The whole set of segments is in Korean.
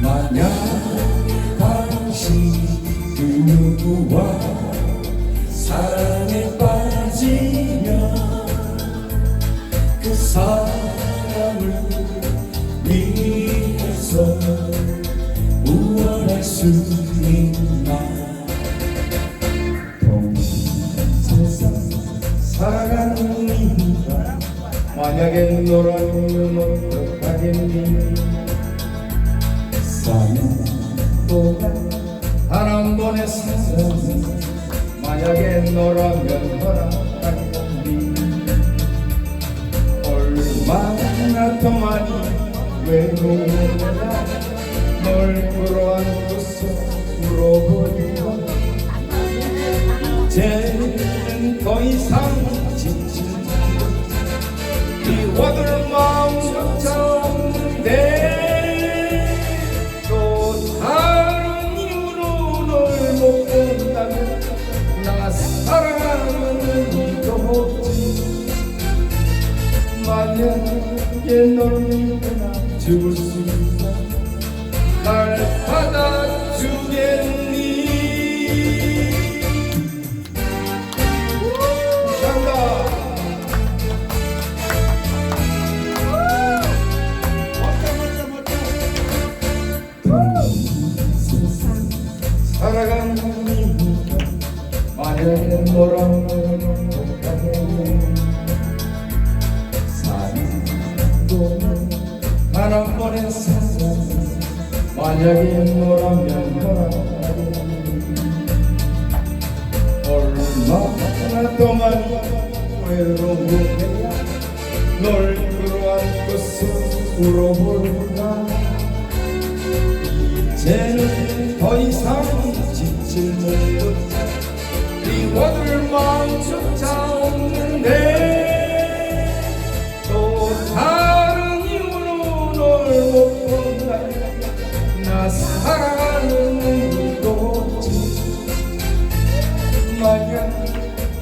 만약 당신이 그 누구와 사랑에 빠지면 그 사람을 위해서 만약에 너라면 어떡하겠니? 동안 단한 번의 사랑 만약에 너라면 허락하겠니? 얼마나 더 많이 외로워야 널 끌어안고서 울어버리고 이제는 더 이상 지칠 널 믿거나 죽을 수 있다 날 받아주겠니 살아가는 이유가 만약에 너라면 번의 사랑 만약에 너라면 허락하겠니 얼마나 더 많이 외로워해야 널 끌어안고서 울어볼까? 이제는 더 이상 지칠 못해 미워둘 마음조차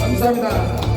감사합니다